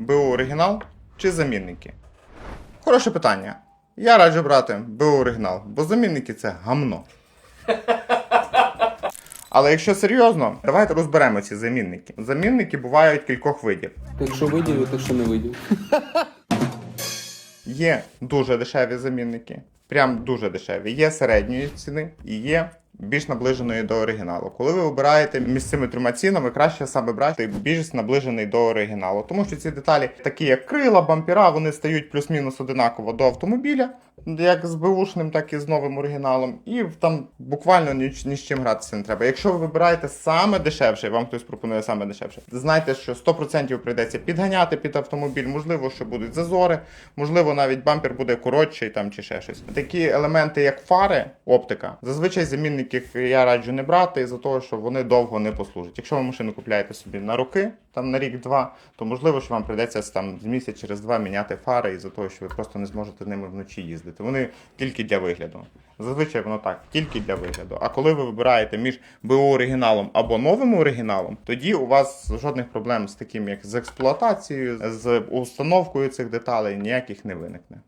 БУ оригінал чи замінники? Хороше питання. Я раджу брати БУ оригінал, бо замінники це гамно. Але якщо серйозно, давайте розберемо ці замінники. Замінники бувають кількох видів. Так що видів, так що не видів. Є дуже дешеві замінники, прям дуже дешеві. Є середньої ціни і є більш наближеної до оригіналу. Коли ви обираєте між цими трьома цінами, краще саме брати більш наближений до оригіналу, тому що ці деталі, такі як крила, бампіра, вони стають плюс-мінус одинаково до автомобіля, як з беушним, так і з новим оригіналом. І там буквально ні, ні з чим гратися не треба. Якщо ви вибираєте саме дешевше, вам хтось пропонує саме дешевше, знайте, що 100% прийдеться підганяти під автомобіль, можливо, що будуть зазори, можливо, навіть бампер буде коротший там чи ще щось. Такі елементи, як фари, оптика, зазвичай замінників я раджу не брати із-за того, що вони довго не послужать. Якщо ви машину купляєте собі на роки, там на рік-два, то можливо, що вам прийдеться там з місяць через два міняти фари із-за того, що ви просто не зможете ними вночі їздити. Вони тільки для вигляду. Зазвичай воно так, тільки для вигляду. А коли ви вибираєте між БУ оригіналом або новим оригіналом, тоді у вас жодних проблем з таким, як з експлуатацією, з установкою цих деталей ніяких не виникне.